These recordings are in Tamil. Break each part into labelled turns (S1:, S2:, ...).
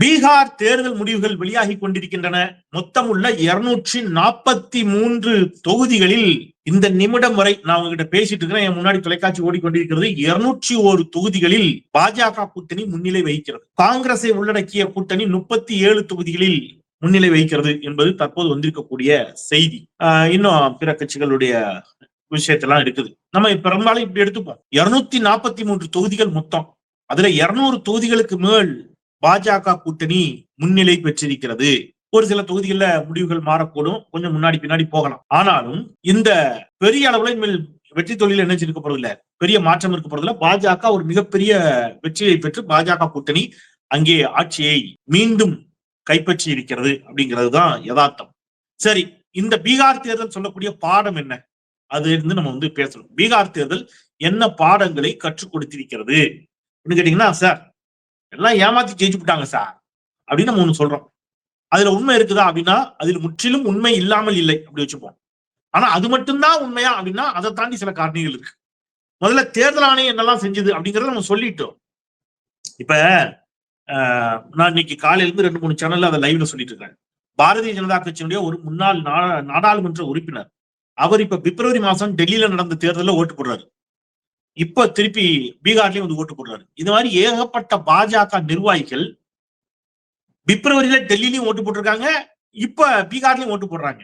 S1: பீகார் தேர்தல் முடிவுகள் வெளியாகி கொண்டிருக்கின்றன. மொத்தம் உள்ள இருநூற்றி நாற்பத்தி மூன்று தொகுதிகளில் இந்த நிமிடம் வரை நான் உங்ககிட்ட பேசிட்டு இருக்கிறேன். என் முன்னாடி தொலைக்காட்சி ஓடிக்கொண்டிருக்கிறது. இருநூற்றி ஒரு தொகுதிகளில் பாஜக கூட்டணி முன்னிலை வகிக்கிறது. காங்கிரஸை உள்ளடக்கிய கூட்டணி முப்பத்தி ஏழு தொகுதிகளில் முன்னிலை வகிக்கிறது என்பது தற்போது வந்திருக்கக்கூடிய செய்தி. இன்னும் பிற கட்சிகளுடைய விஷயத்தெல்லாம் இருக்குது. நம்ம பெரும்பாலும் இப்படி எடுத்துப்போம். இருநூத்தி நாற்பத்தி மூன்று தொகுதிகள் மொத்தம். அதுல இருநூறு தொகுதிகளுக்கு மேல் பாஜக கூட்டணி முன்னிலை பெற்றிருக்கிறது. ஒரு சில தொகுதிகளில் முடிவுகள் மாறக்கூடும் கொஞ்சம் முன்னாடி பின்னாடி போகலாம். ஆனாலும் இந்த பெரிய அளவுல இனிமேல் வெற்றி தொழில் என்ன இருக்க பெரிய மாற்றம் இருக்கப்படுறதுல பாஜக ஒரு மிகப்பெரிய வெற்றியை பெற்று பாஜக கூட்டணி அங்கே ஆட்சியை மீண்டும் கைப்பற்றி இருக்கிறது அப்படிங்கிறது தான் யதார்த்தம். சரி இந்த பீகார் தேர்தல் சொல்லக்கூடிய பாடம் என்ன? அது இருந்து நம்ம வந்து பேசணும். பீகார் தேர்தல் என்ன பாடங்களை கற்றுக் கொடுத்திருக்கிறது? கேட்டீங்கன்னா சார் எல்லாம் ஏமாத்தி ஜெயிச்சு விட்டாங்க சார் அப்படின்னு நம்ம ஒண்ணு சொல்றோம். அதுல உண்மை இருக்குதா அப்படின்னா அதில் முற்றிலும் உண்மை இல்லாமல் இல்லை அப்படி வச்சுப்போம். ஆனா அது மட்டும்தான் உண்மையா அப்படின்னா அதை தாண்டி சில காரணிகள் இருக்கு. முதல்ல தேர்தல் ஆணையம் என்னெல்லாம் செஞ்சது அப்படிங்கறத நம்ம சொல்லிட்டோம். இப்ப நான் இன்னைக்கு காலையில இருந்து ரெண்டு மூணு சேனல்ல அதை லைவ்ல சொல்லிட்டு இருக்கேன். பாரதிய ஜனதா கட்சியினுடைய ஒரு முன்னாள் நாடாளுமன்ற உறுப்பினர். அவர் இப்ப பிப்ரவரி மாசம் டெல்லியில நடந்த தேர்தலில் ஓட்டு போடுறாரு. இப்ப திருப்பி பீகார்லயும் வந்து ஓட்டு போடுறாரு. இது மாதிரி ஏகப்பட்ட பாஜக நிர்வாகிகள் பிப்ரவரியில டெல்லியிலயும் ஓட்டு போட்டிருக்காங்க. இப்ப பீகார்லயும் ஓட்டு போடுறாங்க.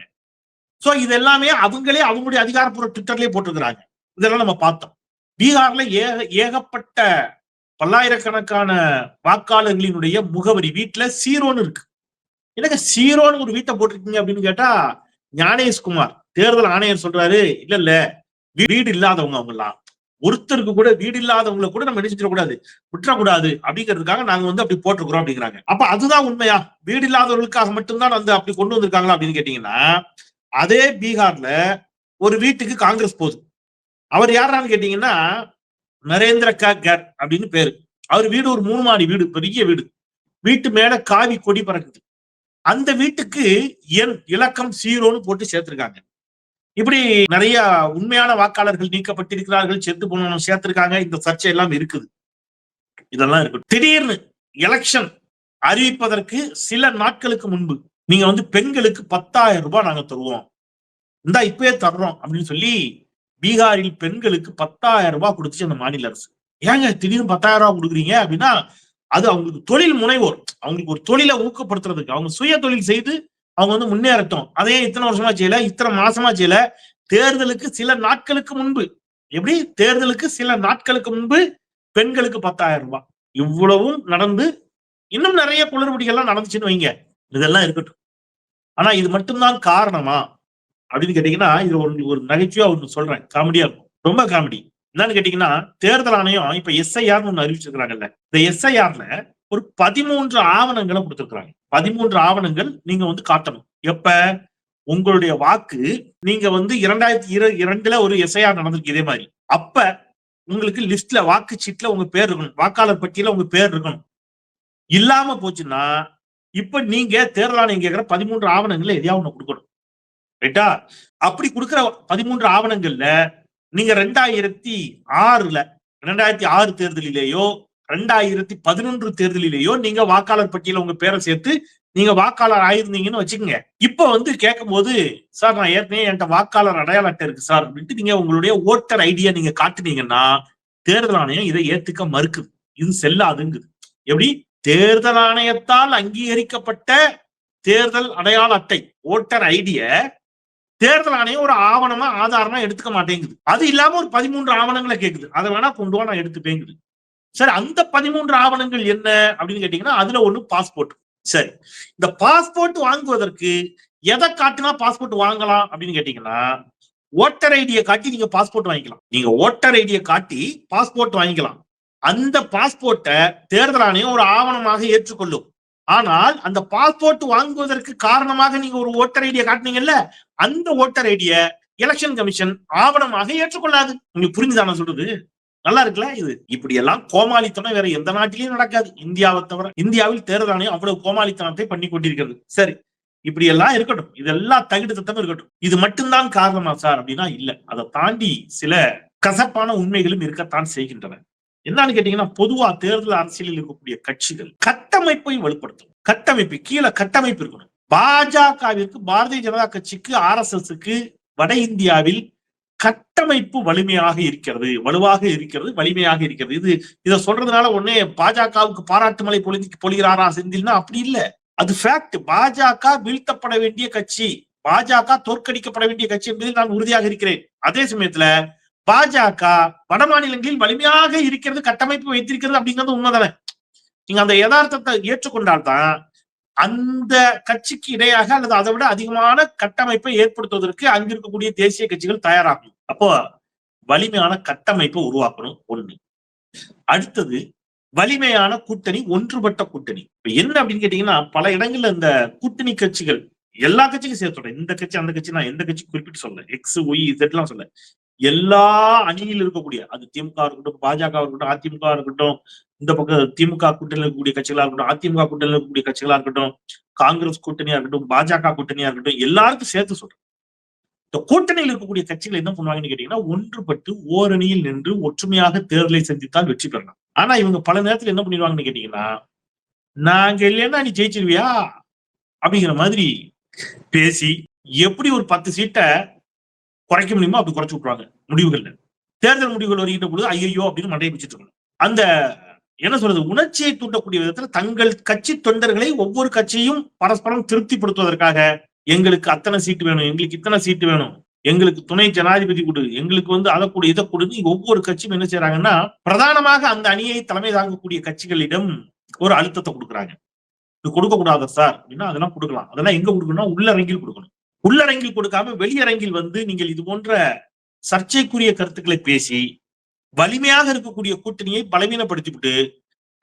S1: சோ இது எல்லாமே அவங்களே அவங்களுடைய அதிகாரப்பூர்வ ட்விட்டர்லயே போட்டிருக்கிறாங்க. இதெல்லாம் நம்ம பார்த்தோம். பீகார்ல ஏக ஏகப்பட்ட பல்லாயிரக்கணக்கான வாக்காளர்களினுடைய முகவரி வீட்டுல சீரோன்னு இருக்கு. எனக்கு சீரோன்னு ஒரு வீட்டை போட்டிருக்கீங்க அப்படின்னு கேட்டா ஞானேஷ்குமார் தேர்தல் ஆணையர் சொல்றாரு இல்ல இல்ல வீடு இல்லாதவங்க அவங்க எல்லாம் ஒருத்தருக்கு கூட வீடு இல்லாதவங்களை கூட நம்ம என்ன கூடாது விட்டுறக்கூடாது. அப்படிங்கிறதுக்காக நாங்க வந்து அப்படி போட்டிருக்கிறோம் அப்படிங்கிறாங்க. அப்ப அதுதான் உண்மையா? வீடு இல்லாதவர்களுக்காக மட்டும்தான் வந்து அப்படி கொண்டு வந்திருக்காங்களா அப்படின்னு கேட்டீங்கன்னா அதே பீகார்ல ஒரு வீட்டுக்கு காங்கிரஸ் போகுது. அவர் யாரான்னு கேட்டீங்கன்னா நரேந்திர கர் அப்படின்னு பேரு. அவர் வீடு ஒரு மூணு மாடி வீடு பெரிய வீடு. வீட்டு மேல காவி கொடி பறக்குது. அந்த வீட்டுக்கு என் இலக்கம் சீரோன்னு போட்டு சேர்த்திருக்காங்க. இப்படி நிறைய உண்மையான வாக்காளர்கள் நீக்கப்பட்டிருக்கிறார்கள் செத்து போனவங்க சேர்த்திருக்காங்க இந்த சர்ச்சை எல்லாம் இருக்குது. இதெல்லாம் இருக்கு திடீர்னு எலெக்ஷன் அறிவிப்பதற்கு சில நாட்களுக்கு முன்பு நீங்க வந்து பெண்களுக்கு பத்தாயிரம் ரூபாய் நாங்க தருவோம். இந்தா இப்பயே தர்றோம் அப்படின்னு சொல்லி பீகாரில் பெண்களுக்கு பத்தாயிரம் ரூபாய் கொடுத்துச்சு அந்த மாநில அரசு. ஏங்க திடீர்னு பத்தாயிரம் ரூபாய் கொடுக்குறீங்க அப்படின்னா அது அவங்களுக்கு தொழில் முனைவோர். அவங்களுக்கு ஒரு தொழிலை ஊக்கப்படுத்துறதுக்கு அவங்க சுய தொழில் செய்து அவங்க வந்து முன்னேறட்டும். அதே இத்தனை வருஷமா செய்யல இத்தனை மாசமா செய்யல. தேர்தலுக்கு சில நாட்களுக்கு முன்பு எப்படி? தேர்தலுக்கு சில நாட்களுக்கு முன்பு பெண்களுக்கு பத்தாயிரம் ரூபாய். இவ்வளவும் நடந்து இன்னும் நிறைய குளறுபடிகள்லாம் நடந்துச்சுன்னு வைங்க. இதெல்லாம் இருக்கட்டும். ஆனா இது மட்டும்தான் காரணமா? அப்படின்னு கேட்டீங்கன்னா இது ஒரு ஒரு நகைச்சுவா ஒன்று சொல்றேன். காமெடியா இருக்கும். ரொம்ப காமெடி. என்னன்னு கேட்டீங்கன்னா தேர்தல் ஆணையம் இப்ப எஸ்ஐஆர்னு ஒன்று அறிவிச்சிருக்கிறாங்கல்ல. இந்த எஸ்ஐஆர்ல ஒரு பதிமூன்று ஆவணங்களை கொடுத்துருக்குறாங்க. பதிமூன்று ஆவணங்கள் நீங்க வந்து காட்டணும். எப்ப? உங்களுடைய வாக்கு நீங்க வந்து இரண்டாயிரத்தி இரு இரண்டுல ஒரு எஸ்ஐஆர் நடந்திருக்கு இதே மாதிரி. அப்ப உங்களுக்கு லிஸ்ட்ல வாக்கு சீட்ல உங்க பேர் இருக்கணும். வாக்காளர் பட்டியல உங்க பேர் இருக்கணும். இல்லாம போச்சுன்னா இப்ப நீங்க தேர்தல் ஆணையம் கேட்கிற பதிமூன்று ஆவணங்கள்ல எதையாவது ஒண்ணு கொடுக்கணும். ரைட்டா? அப்படி கொடுக்குற பதிமூன்று ஆவணங்கள்ல நீங்க ரெண்டாயிரத்தி ஆறுல ரெண்டாயிரத்தி ஆறு தேர்தலிலேயோ ரெண்டாயிரத்தி பதினொன்று தேர்தலிலேயோ நீங்க வாக்காளர் பட்டியல உங்க பேரை சேர்த்து நீங்க வாக்காளர் ஆயிருந்தீங்கன்னு வச்சுக்கோங்க. இப்ப வந்து கேட்கும் போது சார் நான் ஏற்கனவே என்கிட்ட வாக்காளர் அடையாள அட்டை இருக்கு சார். அப்படின்ட்டு நீங்க உங்களுடைய ஓட்டர் ஐடியா நீங்க காட்டுனீங்கன்னா தேர்தல் ஆணையம் இதை ஏத்துக்க மறுக்குது. இது செல்லாதுங்குது. எப்படி? தேர்தல் ஆணையத்தால் அங்கீகரிக்கப்பட்ட தேர்தல் அடையாள அட்டை ஓட்டர் ஐடிய தேர்தல் ஆணையம் ஒரு ஆவணமா ஆதாரமா எடுத்துக்க மாட்டேங்குது. அது இல்லாம ஒரு பதிமூன்று ஆவணங்களை கேக்குது. அதை வேணா கொண்டு வா நான் எடுத்துப்பேங்குது. சரி அந்த பதிமூன்று ஆவணங்கள் என்ன அப்படின்னு கேட்டீங்கன்னா அதுல ஒண்ணு பாஸ்போர்ட் சரி இந்த பாஸ்போர்ட் வாங்குவதற்கு எதை காட்டினா பாஸ்போர்ட் வாங்கலாம் அப்படின்னு கேட்டீங்கன்னா ஓட்டர் ஐடியை காட்டி நீங்க பாஸ்போர்ட் வாங்கிக்கலாம். நீங்க ஓட்டர் ஐடியை காட்டி பாஸ்போர்ட் வாங்கிக்கலாம். அந்த பாஸ்போர்ட்டை தேர்தல் ஆணையம் ஒரு ஆவணமாக ஏற்றுக்கொள்ளும். ஆனால் அந்த பாஸ்போர்ட் வாங்குவதற்கு காரணமாக நீங்க ஒரு ஓட்டர் ஐடியை காட்டினீங்கல்ல அந்த ஓட்டர் ஐடியை எலெக்ஷன் கமிஷன் ஆவணமாக ஏற்றுக்கொள்ளாது. உங்களுக்கு புரிஞ்சுதான சொல்றது? நல்லா இருக்குல்ல இது? இப்படி எல்லாம் கோமாளித்தனம் வேற எந்த நாட்டிலையும் நடக்காது. இந்தியாவை தவிர இந்தியாவில் தேர்தல் ஆணையம் அவ்வளவு கோமாளித்தனத்தை பண்ணி கொண்டிருக்கிறது. சரி இப்படி எல்லாம் இருக்கட்டும். இதெல்லாம் தகுடு தத்தம் இருக்கட்டும். இது மட்டும்தான் காரணமா சார் அப்படின்னா இல்ல. அதை தாண்டி சில கசப்பான உண்மைகளும் இருக்கத்தான் செய்கின்றன. என்னன்னு கேட்டீங்கன்னா பொதுவா தேர்தல் அரசியலில் இருக்கக்கூடிய கட்சிகள் கட்டமைப்பை வலுப்படுத்தும் கட்டமைப்பு கீழே கட்டமைப்பு இருக்கணும். பாஜகவிற்கு பாரதிய ஜனதா கட்சிக்கு ஆர் எஸ் எஸ்க்கு வட இந்தியாவில் கட்டமைப்பு வலிமையாக இருக்கிறது வலுவாக இருக்கிறது வலிமையாக இருக்கிறது. இது இதை சொல்றதுனால ஒன்னே பாஜகவுக்கு பாராட்டு மலை பொழுதி பொழிகிறாரா செந்தில்னா அப்படி இல்ல. அது ஃபேக்ட் பாஜக வீழ்த்தப்பட வேண்டிய கட்சி பாஜக தோற்கடிக்கப்பட வேண்டிய கட்சி என்பதில் நான் உறுதியாக இருக்கிறேன். அதே சமயத்துல பாஜக வட மாநிலங்களில் வலிமையாக இருக்கிறது கட்டமைப்பு வைத்திருக்கிறது அப்படிங்கிறது உண்மைதானே. நீங்க அந்த யதார்த்தத்தை ஏற்றுக்கொண்டால்தான் அந்த கட்சிக்கு இடையாக அல்லது அதை விட அதிகமான கட்டமைப்பை ஏற்படுத்துவதற்கு அங்க இருக்கக்கூடிய தேசிய கட்சிகள் தயாராகும் அப்போ வலிமையான கட்டமைப்பை உருவாக்கணும் ஒண்ணு. அடுத்தது வலிமையான கூட்டணி ஒன்றுபட்ட கூட்டணி. இப்ப என்ன அப்படின்னு கேட்டீங்கன்னா பல இடங்கள்ல இந்த கூட்டணி கட்சிகள் எல்லா கட்சிக்கும் சேர்த்து இந்த கட்சி அந்த கட்சி நான் எந்த கட்சி குறிப்பிட்டு சொல்ல எக்ஸ் ஒய் இதெல்லாம் சொல்ல எல்லா அணியில் இருக்கக்கூடிய அது திமுக இருக்கட்டும் பாஜக இருக்கட்டும் அதிமுக இருக்கட்டும் இந்த பக்கம் திமுக கூட்டணியில் இருக்கக்கூடிய கட்சிகளா இருக்கட்டும் அதிமுக கூட்டணியில் இருக்கக்கூடிய கட்சிகளா இருக்கட்டும் காங்கிரஸ் கூட்டணியா இருக்கட்டும் பாஜக கூட்டணியா இருக்கட்டும் எல்லாருக்கும் சேர்த்து சொல்றேன். இந்த கூட்டணியில் இருக்கக்கூடிய கட்சிகள் என்ன பண்ணுவாங்கன்னு கேட்டீங்கன்னா ஒன்றுபட்டு ஓரணியில் நின்று ஒற்றுமையாக தேர்தலை சந்தித்தால் வெற்றி பெறலாம். ஆனா இவங்க பல நேரத்துல என்ன பண்ணிடுவாங்கன்னு கேட்டீங்கன்னா நாங்க இல்லைன்னா நீ ஜெயிச்சிருவியா? அப்படிங்கிற மாதிரி பேசி எப்படி ஒரு பத்து சீட்டை குறைக்க முடியுமோ அப்படி குறைச்சு விட்டுருவாங்க. முடிவுகள்ல. தேர்தல் முடிவுகள் வருகின்ற பொழுது ஐயோ அப்படின்னு மண்டையை பிடிச்சிட்டு இருக்கணும். அந்த என்ன சொல்றது உணர்ச்சியை தூண்டக்கூடிய விதத்துல தங்கள் கட்சி தொண்டர்களை ஒவ்வொரு கட்சியும் பரஸ்பரம் திருப்திப்படுத்துவதற்காக எங்களுக்கு அத்தனை சீட்டு வேணும் எங்களுக்கு இத்தனை சீட்டு வேணும் எங்களுக்கு துணை ஜனாதிபதி கொடு எங்களுக்கு வந்து அதை கொடு இதை கொடுன்னு ஒவ்வொரு கட்சியும் என்ன செய்யறாங்கன்னா பிரதானமாக அந்த அணியை தலைமை தாங்கக்கூடிய கட்சிகளிடம் ஒரு அழுத்தத்தை கொடுக்குறாங்க. இது கொடுக்க கூடாது சார் அப்படின்னா அதெல்லாம் கொடுக்கலாம். அதெல்லாம் எங்க கொடுக்கணும்னா உள்ள உள்ளரங்கில் கொடுக்கணும். உள்ளரங்கில் கொடுக்காம வெளியரங்கில் வந்து நீங்கள் இது போன்ற சர்ச்சைக்குரிய கருத்துக்களை பேசி வலிமையாக இருக்கக்கூடிய கூட்டணியை பலவீனப்படுத்திவிட்டு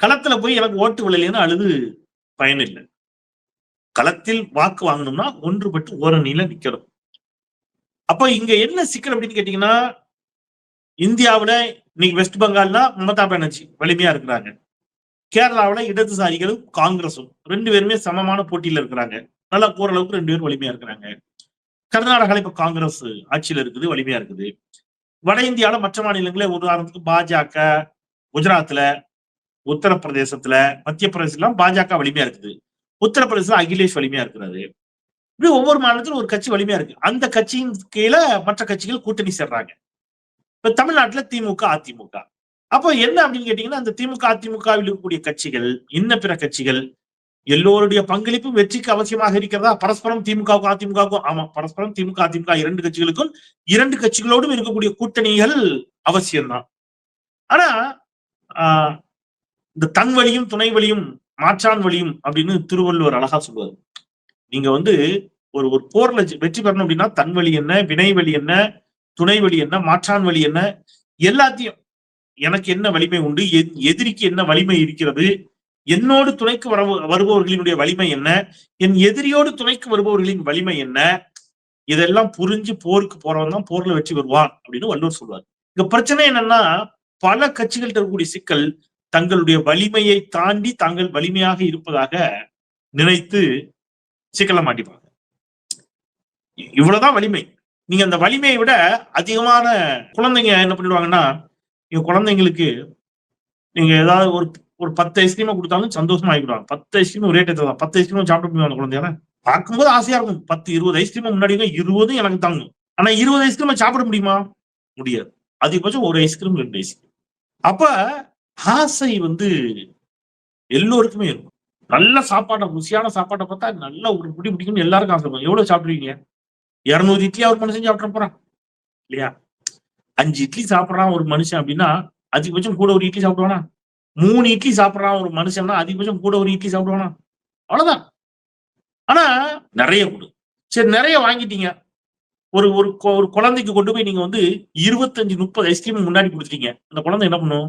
S1: களத்துல போய் எனக்கு ஓட்டு விழலைன்னு அழுது பயனில்லை. களத்தில் வாக்கு வாங்கணும்னா ஒன்றுபட்டு ஓரணியில நிக்கணும். அப்ப இங்க என்ன சிக்கல் அப்படின்னு கேட்டீங்கன்னா இந்தியாவுல இன்னைக்கு வெஸ்ட் பெங்கால்னா மமதா பானர்ஜி வலிமையா இருக்கிறாங்க. கேரளாவுல இடதுசாரிகளும் காங்கிரஸும் ரெண்டு பேருமே சமமான போட்டியில இருக்கிறாங்க. நல்லா ஓரளவுக்கு ரெண்டு பேரும் வலிமையா இருக்கிறாங்க. கர்நாடகால இப்ப காங்கிரஸ் ஆட்சியில இருக்குது வலிமையா இருக்குது. வட இந்தியாவில மற்ற மாநிலங்களே உதாரணத்துக்கு பாஜக குஜராத்ல உத்தரப்பிரதேசத்துல மத்திய பிரதேசம் பாஜக வலிமையா இருக்குது. உத்தரப்பிரதேசம் அகிலேஷ் வலிமையா இருக்கிறாரு. இப்படி ஒவ்வொரு மாநிலத்திலும் ஒரு கட்சி வலிமையா இருக்கு. அந்த கட்சியின் கீழே மற்ற கட்சிகள் கூட்டணி சேர்றாங்க. இப்ப தமிழ்நாட்டுல திமுக அதிமுக. அப்போ என்ன அப்படின்னு கேட்டீங்கன்னா அந்த திமுக அதிமுகவில் இருக்கக்கூடிய கட்சிகள் இன்ன பிற கட்சிகள் எல்லோருடைய பங்களிப்பும் வெற்றிக்கு அவசியமாக இருக்கிறதா? பரஸ்பரம் திமுகவுக்கும் அதிமுகவுக்கும் ஆமா பரஸ்பரம் திமுக அதிமுக இரண்டு கட்சிகளுக்கும் இரண்டு கட்சிகளோடும் இருக்கக்கூடிய கூட்டணிகள் அவசியம்தான். ஆனா ஆஹ் இந்த தன் வழியும் துணை வழியும் மாற்றான் வழியும் அப்படின்னு திருவள்ளுவர் அழகா சொல்லுவார் நீங்க வந்து ஒரு ஒரு போர்ல வெற்றி பெறணும் அப்படின்னா தன் வழி என்ன வினை வழி என்ன துணை வழி என்ன மாற்றான் வழி என்ன எல்லாத்தையும் எனக்கு என்ன வலிமை உண்டு? எதிரிக்கு என்ன வலிமை இருக்கிறது? என்னோடு துணைக்கு வர வருபவர்களினுடைய வலிமை என்ன? என் எதிரியோடு துணைக்கு வருபவர்களின் வலிமை என்ன? இதெல்லாம் புரிஞ்சு போருக்கு போறவன் தான் போர்ல வெற்றி வருவான் அப்படின்னு வள்ளுவர் சொல்வார். இங்க பிரச்சனை என்னன்னா பல கட்சிகள் இருக்கக்கூடிய சிக்கல் தங்களுடைய வலிமையை தாண்டி தாங்கள் வலிமையாக இருப்பதாக நினைத்து சிக்கல மாட்டிப்பாங்க. இவ்வளவுதான் வலிமை. நீங்க அந்த வலிமையை விட அதிகமான குழந்தைங்க என்ன பண்ணிடுவாங்கன்னா நீங்க குழந்தைங்களுக்கு நீங்க ஏதாவது ஒரு ஒரு பத்து ஐஸ்கிரீம் கொடுத்தாலும் சந்தோஷமா ஆகிடுவாங்க பத்து ஐஸ்கிரீம் ரேட் தான். பத்து ஐஸ்கிரீம் சாப்பிட முடியும் குழந்தையால. பார்க்கும்போது ஆசையா இருக்கும். பத்து இருபது ஐஸ்கிரீம் முன்னாடி இருபதும் எனக்கு தாங்கும். ஆனா இருபது ஐஸ்கிரீம் சாப்பிட முடியுமா? முடியாது. அதிகபட்சம் ஒரு ஐஸ்கிரீம் ரெண்டு ஐஸ்கிரீம் அப்ப ஆசை வந்து எல்லோருக்குமே இருக்கும். நல்ல சாப்பாட்டை ருசியான சாப்பாட்டை பார்த்தா நல்ல ஒரு பிடி பிடிக்கும்னு எல்லாருக்கும் ஆசை எவ்வளவு சாப்பிடுவீங்க? இருநூறு இட்லி ஒரு மனுஷன் சாப்பிட போறான். இல்லையா? அஞ்சு இட்லி சாப்பிட்றான் ஒரு மனுஷன் அப்படின்னா அதிகபட்சம் கூட ஒரு இட்லி சாப்பிடுவானா? மூணு இட்லி சாப்பிட்றான் ஒரு மனுஷன்னா அதிகபட்சம் கூட ஒரு இட்லி சாப்பிடுவானா? அவ்வளவுதான். ஆனா நிறைய கொடு. சரி நிறைய வாங்கிட்டீங்க. ஒரு ஒரு ஒரு குழந்தைக்கு கொண்டு போய் நீங்க வந்து இருபத்தஞ்சு முப்பது ஐஸ்கிரீம் முன்னாடி கொடுத்துட்டீங்க. அந்த குழந்தை என்ன பண்ணும்?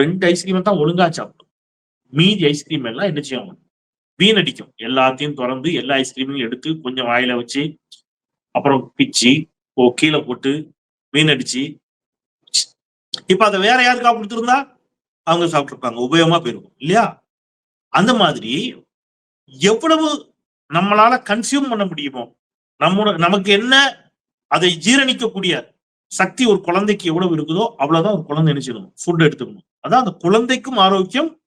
S1: ரெண்டு ஐஸ்கிரீமை தான் ஒழுங்கா சாப்பிடும். மீதி ஐஸ்கிரீம் எல்லாம் என்ன செய்யும்? வீணடிக்கும். எல்லாத்தையும் திறந்து எல்லா ஐஸ்கிரீமையும் எடுத்து கொஞ்சம் வாயில வச்சு அப்புறம் பிச்சு கீழே போட்டு வீணடிச்சு. இப்ப அதை வேற யாருக்கா கொடுத்துருந்தா? அவங்க சாப்பிட்டுருப்பாங்க. உபயோகமா போயிருக்கும். இல்லையா? அந்த மாதிரி எவ்வளவு நம்மளால கன்சியூம் பண்ண முடியுமோ நம்மோட நமக்கு என்ன அதை ஜீரணிக்கக்கூடிய சக்தி ஒரு குழந்தைக்கு எவ்வளவு இருக்குதோ அவ்வளவுதான் ஒரு குழந்தை நினைச்சிடணும் ஃபுட் எடுத்துக்கணும். அதான் அந்த குழந்தைக்கும் ஆரோக்கியம்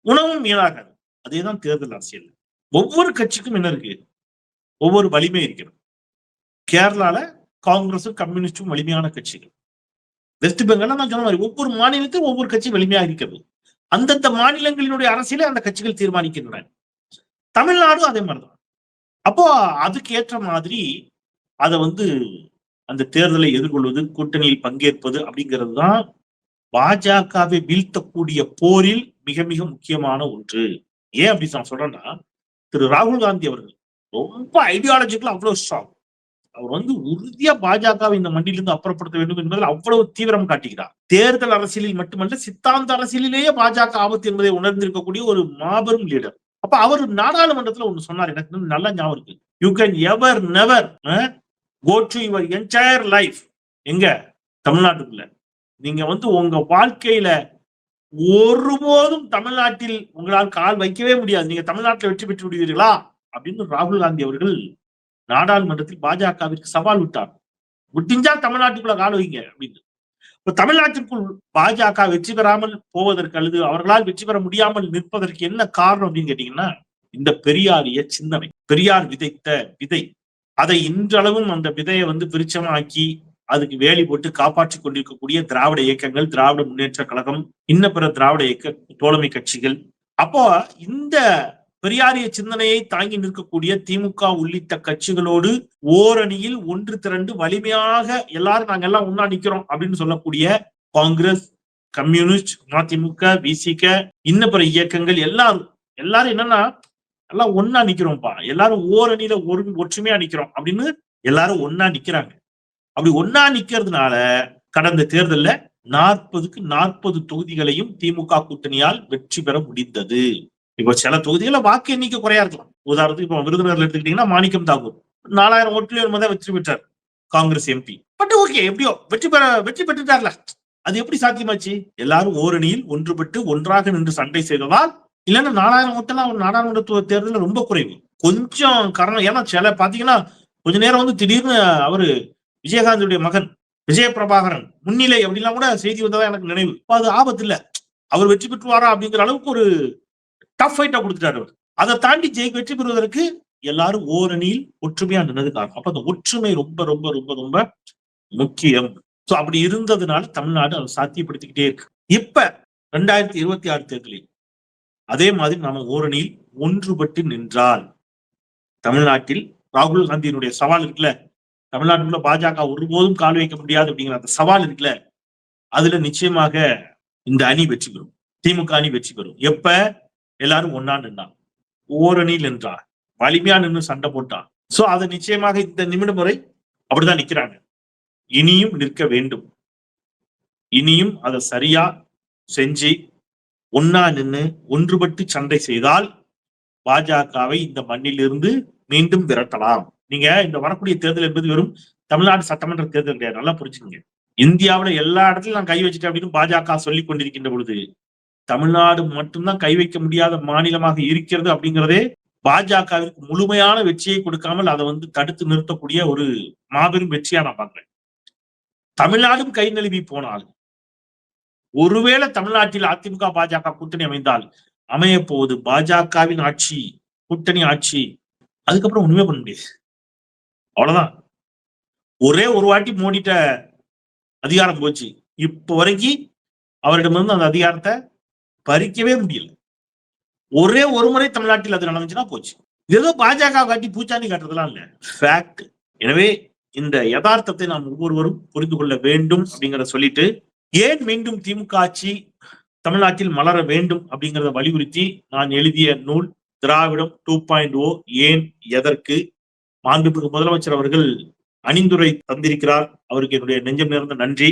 S1: உணவும் வீணாகாது அதேதான் தேர்தல் அரசியல். ஒவ்வொரு கட்சிக்கும் என்ன இருக்கு? ஒவ்வொரு வலிமை இருக்கிறது. கேரளால காங்கிரஸும் கம்யூனிஸ்டும் வலிமையான கட்சிகள். வெஸ்ட் பெங்கால் நான் சொன்ன மாதிரி ஒவ்வொரு மாநிலத்திலும் ஒவ்வொரு கட்சி வலிமையா இருக்கிறது. அந்தந்த மாநிலங்களினுடைய அரசியலை அந்த கட்சிகள் தீர்மானிக்கின்றன. தமிழ்நாடும் அதே மாதிரிதான். அப்போ அதுக்கு ஏற்ற மாதிரி அதை வந்து அந்த தேர்தலை எதிர்கொள்வது கூட்டணியில் பங்கேற்பது அப்படிங்கிறது தான் பாஜகவை வீழ்த்தக்கூடிய போரில் மிக மிக முக்கியமான ஒன்று. ஏன் அப்படி நான் சொல்றேன்னா திரு ராகுல் காந்தி அவர்கள் ரொம்ப ஐடியாலஜிக்கலா அவ்வளவு ஸ்ட்ராங் அவர் வந்து உறுதியா பாஜகவை இந்த மண்டியிலிருந்து அப்புறப்படுத்த வேண்டும் என்பதில் அவ்வளவு தீவிரம் காட்டுகிறார். தேர்தல் அரசியலில் மட்டுமல்ல சித்தாந்த அரசியலிலேயே பாஜக ஆபத்து என்பதை உணர்ந்திருக்கக்கூடிய ஒரு மாபெரும் லீடர் அப்ப அவர் நாடாளுமன்றத்துல ஒண்ணு சொன்னார் எனக்கு நல்ல நல்லா ஞாபகம் இருக்கு. You can ever never go to your entire life எங்க? தமிழ்நாட்டுக்குள்ள. நீங்க வந்து உங்க வாழ்க்கையில ஒருபோதும் தமிழ்நாட்டில் உங்களால் கால் வைக்கவே முடியாது. நீங்க தமிழ்நாட்டில் வெற்றி பெற்று விடுவீர்களா? அப்படின்னு ராகுல் காந்தி அவர்கள் நாடாளுமன்றத்தில் பாஜகவிற்கு சவால் விட்டார். முடிஞ்சால் தமிழ்நாட்டுக்குள்ள கால் வைங்க அப்படின்னு. இப்ப தமிழ்நாட்டிற்குள் பாஜக வெற்றி பெறாமல் போவதற்கு அல்லது அவர்களால் வெற்றி பெற முடியாமல் நிற்பதற்கு என்ன காரணம் அப்படின்னு கேட்டீங்கன்னா இந்த பெரியாரிய சிந்தனை. பெரியார் விதைத்த விதை. அதை இன்றளவும் அந்த விதையை வந்து விருச்சமாக்கி அதுக்கு வேலி போட்டு காப்பாற்றி கொண்டிருக்கக்கூடிய திராவிட இயக்கங்கள் திராவிட முன்னேற்ற கழகம் இன்ன பிற திராவிட இயக்க தோழமை கட்சிகள். அப்போ இந்த பெரியாரிய சிந்தனையை தாங்கி நிற்கக்கூடிய திமுக உள்ளிட்ட கட்சிகளோடு ஓரணியில் ஒன்று திரண்டு வலிமையாக எல்லாரும் நாங்க எல்லாம் ஒன்னா நிக்கிறோம் அப்படின்னு சொல்லக்கூடிய காங்கிரஸ் கம்யூனிஸ்ட் மதிமுக விசிக இன்ன பிற இயக்கங்கள் எல்லாரும் எல்லாரும் என்னன்னா எல்லாம் ஒன்னா நிக்கிறோம்ப்பா. எல்லாரும் ஓரணியில ஒரு ஒற்றுமையா நிக்கிறோம் அப்படின்னு எல்லாரும் ஒன்னா நிக்கிறாங்க. அப்படி ஒன்னா நிக்கிறதுனால கடந்த தேர்தல்ல நாற்பதுக்கு நாற்பது தொகுதிகளையும் திமுக கூட்டணியால் வெற்றி பெற முடிந்தது. இப்போ சில தொகுதிகள வாக்கு எண்ணிக்கை குறையா இருக்கலாம். உதாரணத்துக்கு இப்போ விருதுநகர்ல எடுத்துக்கிட்டீங்கன்னா மாணிக்கம் தாக்கூர் நாலாயிரம் ஓட்டுல தான் வெற்றி பெற்றார் காங்கிரஸ் எம்பி பட் ஓகே எப்படியோ வெற்றி பெற வெற்றி பெற்றுட்டார்ல. அது எப்படி சாத்தியமாச்சு? எல்லாரும் ஓரணியில் ஒன்றுபட்டு ஒன்றாக நின்று சண்டை செய்ததால் இல்லைன்னா நாலாயிரம் ஓட்டெல்லாம் ஒரு நாடாளுமன்ற தேர்தலில் ரொம்ப குறைவு. கொஞ்சம் காரணம் ஏன்னா சில பாத்தீங்கன்னா கொஞ்ச நேரம் வந்து திடீர்னு அவரு விஜயகாந்துடைய மகன் விஜய பிரபாகரன் முன்னிலை அப்படிலாம் கூட செய்தி வந்ததா எனக்கு நினைவு. அது ஆபத்து இல்ல. அவர் வெற்றி பெற்றுவாரா அப்படிங்கிற அளவுக்கு ஒரு டஃப் ஃபைட்டா கொடுத்துட்டாரு அதை தாண்டி ஜெய் வெற்றி பெறுவதற்கு எல்லாரும் ஓரணியில் ஒற்றுமையா நின்னது காரணம் அப்ப அந்த ஒற்றுமை ரொம்ப ரொம்ப ரொம்ப ரொம்ப முக்கியம். சோ அப்படி இருந்ததுனால தமிழ்நாடு அதை சாத்தியப்படுத்திக்கிட்டே இருக்கு. இப்ப ரெண்டாயிரத்தி இருபத்தி ஆறு தேர்தலில் அதே மாதிரி நாம ஓரணியில் ஒன்றுபட்டு நின்றால் தமிழ்நாட்டில் ராகுல் காந்தியினுடைய சவால் இருக்குல்ல? தமிழ்நாட்டுக்குள்ள பாஜக ஒருபோதும் கால் வைக்க முடியாது அப்படிங்கிற அந்த சவால் இருக்குல்ல? அதுல நிச்சயமாக இந்த அணி வெற்றி பெறும். திமுக அணி வெற்றி பெறும். எப்ப? எல்லாரும் ஒன்னா நின்றான் ஓரணி நின்றான் வலிமையா நின்று சண்டை போட்டான் சோ அதை நிச்சயமாக இந்த நிமிடம் வரை அப்படிதான் நிக்கிறாங்க. இனியும் நிற்க வேண்டும். இனியும் அதை சரியா செஞ்சு ஒன்னா நின்று ஒன்றுபட்டு சண்டை செய்தால் பாஜகவை இந்த மண்ணிலிருந்து மீண்டும் விரட்டலாம். நீங்க இந்த வரக்கூடிய தேர்தல் என்பது வெறும் தமிழ்நாடு சட்டமன்ற தேர்தல் கிடையாது. நல்லா புரிஞ்சுங்க இந்தியாவில எல்லா இடத்துலயும் நான் கை வச்சுட்டேன் அப்படின்னு பாஜக சொல்லி கொண்டிருக்கின்ற பொழுது தமிழ்நாடு மட்டும்தான் கை வைக்க முடியாத மாநிலமாக இருக்கிறது அப்படிங்கிறதே பாஜகவிற்கு முழுமையான வெற்றியை கொடுக்காமல் அதை வந்து தடுத்து நிறுத்தக்கூடிய ஒரு மாபெரும் வெற்றியா நான் பாக்குறேன் தமிழ்நாடும் கை நழுவி போனால் ஒருவேளை தமிழ்நாட்டில் அதிமுக பாஜக கூட்டணி அமைந்தால் அமைய போவது பாஜகவின் ஆட்சி கூட்டணி ஆட்சி அதுக்கப்புறம் ஒண்ணுமே பண்ண முடியாது. அவ்வளவுதான். ஒரே ஒரு வாட்டி மோடிட்ட அதிகாரம் போச்சு. இப்ப வரைக்கும் அவரிடமிருந்து அந்த அதிகாரத்தை பறிக்கவே முடியல. ஒரே ஒரு முறை தமிழ்நாட்டில் அது நடந்துச்சுன்னா போச்சு. ஏதோ பாஜக காட்டி பூச்சாண்டி காட்டுறதுலாம் இல்லை. ஃபேக்ட் எனவே இந்த யதார்த்தத்தை நாம் ஒவ்வொருவரும் புரிந்து கொள்ள வேண்டும் அப்படிங்கிறத சொல்லிட்டு ஏன் மீண்டும் திமுக ஆட்சி தமிழ்நாட்டில் மலர வேண்டும் அப்படிங்கிறத வலியுறுத்தி நான் எழுதிய நூல் திராவிடம் டூ பாயிண்ட் ஓ ஏன் எதற்கு? மாண்புமிகு முதலமைச்சர் அவர்கள் அணிந்துரை தந்திருக்கிறார். அவருக்கு என்னுடைய நெஞ்சம் நேர்ந்த நன்றி.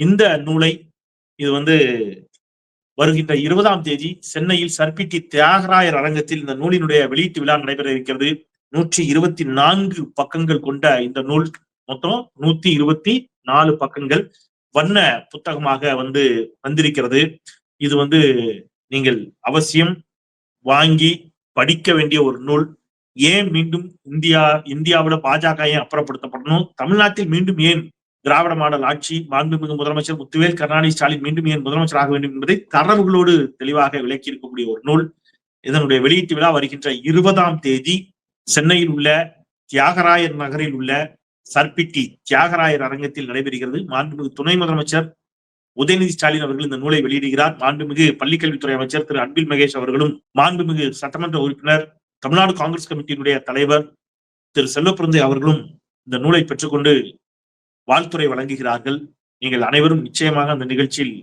S1: இந்த நூலை இது வந்து வருகின்ற இருபதாம் தேதி சென்னையில் சர்பிட்டி தியாகராயர் அரங்கத்தில் இந்த நூலினுடைய வெளியீட்டு விழா நடைபெற இருக்கிறது. நூற்றி இருபத்தி நான்கு பக்கங்கள் கொண்ட இந்த நூல் மொத்தம் நூத்தி இருபத்தி நாலு பக்கங்கள் வண்ண புத்தகமாக வந்து வந்திருக்கிறது. இது வந்து நீங்கள் அவசியம் வாங்கி படிக்க வேண்டிய ஒரு நூல். ஏன் மீண்டும் இந்தியா இந்தியாவில பாஜக ஏன் அப்புறப்படுத்தப்படணும்? தமிழ்நாட்டில் மீண்டும் ஏன் திராவிட மாடல் ஆட்சி மாண்புமிகு முதலமைச்சர் முத்துவேல் கருணாநிதி ஸ்டாலின் மீண்டும் ஏன் முதலமைச்சர் ஆக வேண்டும் என்பதை தரவுகளோடு தெளிவாக விளக்கி இருக்கக்கூடிய ஒரு நூல். இதனுடைய வெளியீட்டு விழா வருகின்ற இருபதாம் தேதி சென்னையில் உள்ள தியாகராயர் நகரில் உள்ள சர்பிட்டி தியாகராயர் அரங்கத்தில் நடைபெறுகிறது. மாண்புமிகு துணை முதலமைச்சர் உதயநிதி ஸ்டாலின் அவர்கள் இந்த நூலை வெளியிடுகிறார். மாண்புமிகு பள்ளிக்கல்வித்துறை அமைச்சர் திரு அன்பில் மகேஷ் அவர்களும் மாண்புமிகு சட்டமன்ற உறுப்பினர் தமிழ்நாடு காங்கிரஸ் கமிட்டியினுடைய தலைவர் திரு செல்வப்பிரந்தை அவர்களும் இந்த நூலை பெற்றுக்கொண்டு வாழ்த்துறை வழங்குகிறார்கள். நீங்கள் அனைவரும் நிச்சயமாக அந்த நிகழ்ச்சியில்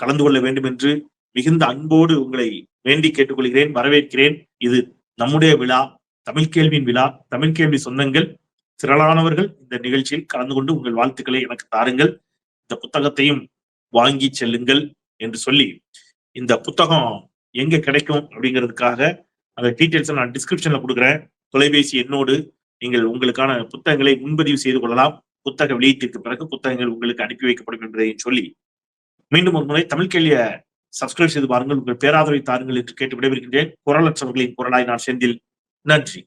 S1: கலந்து கொள்ள வேண்டும் என்று மிகுந்த அன்போடு உங்களை வேண்டி கேட்டுக்கொள்கிறேன் வரவேற்கிறேன். இது நம்முடைய விழா தமிழ் கேள்வியின் விழா தமிழ் கேள்வி சொந்தங்கள் திரளானவர்கள் இந்த நிகழ்ச்சியில் கலந்து கொண்டு உங்கள் வாழ்த்துக்களை எனக்கு தாருங்கள். இந்த புத்தகத்தையும் வாங்கி செல்லுங்கள் என்று சொல்லி இந்த புத்தகம் எங்க கிடைக்கும் அப்படிங்கிறதுக்காக அந்த டீட்டெயில்ஸ் நான் டிஸ்கிரிப்ஷன்ல கொடுக்குறேன். தொலைபேசி எண்ணோடு நீங்கள் உங்களுக்கான புத்தகங்களை முன்பதிவு செய்து கொள்ளலாம். புத்தக வெளியீட்டிற்கு பிறகு புத்தகங்கள் உங்களுக்கு அனுப்பி வைக்கப்படும் என்பதையும் சொல்லி மீண்டும் ஒரு முறை தமிழ் கேள்விய சப்ஸ்கிரைப் செய்து பாருங்கள். உங்கள் பேராதரவை தாருங்கள் என்று கேட்டு விடைபெறுகின்றேன். குரலற்றவர்களின் குரலாய் நான் செந்தில். நன்றி.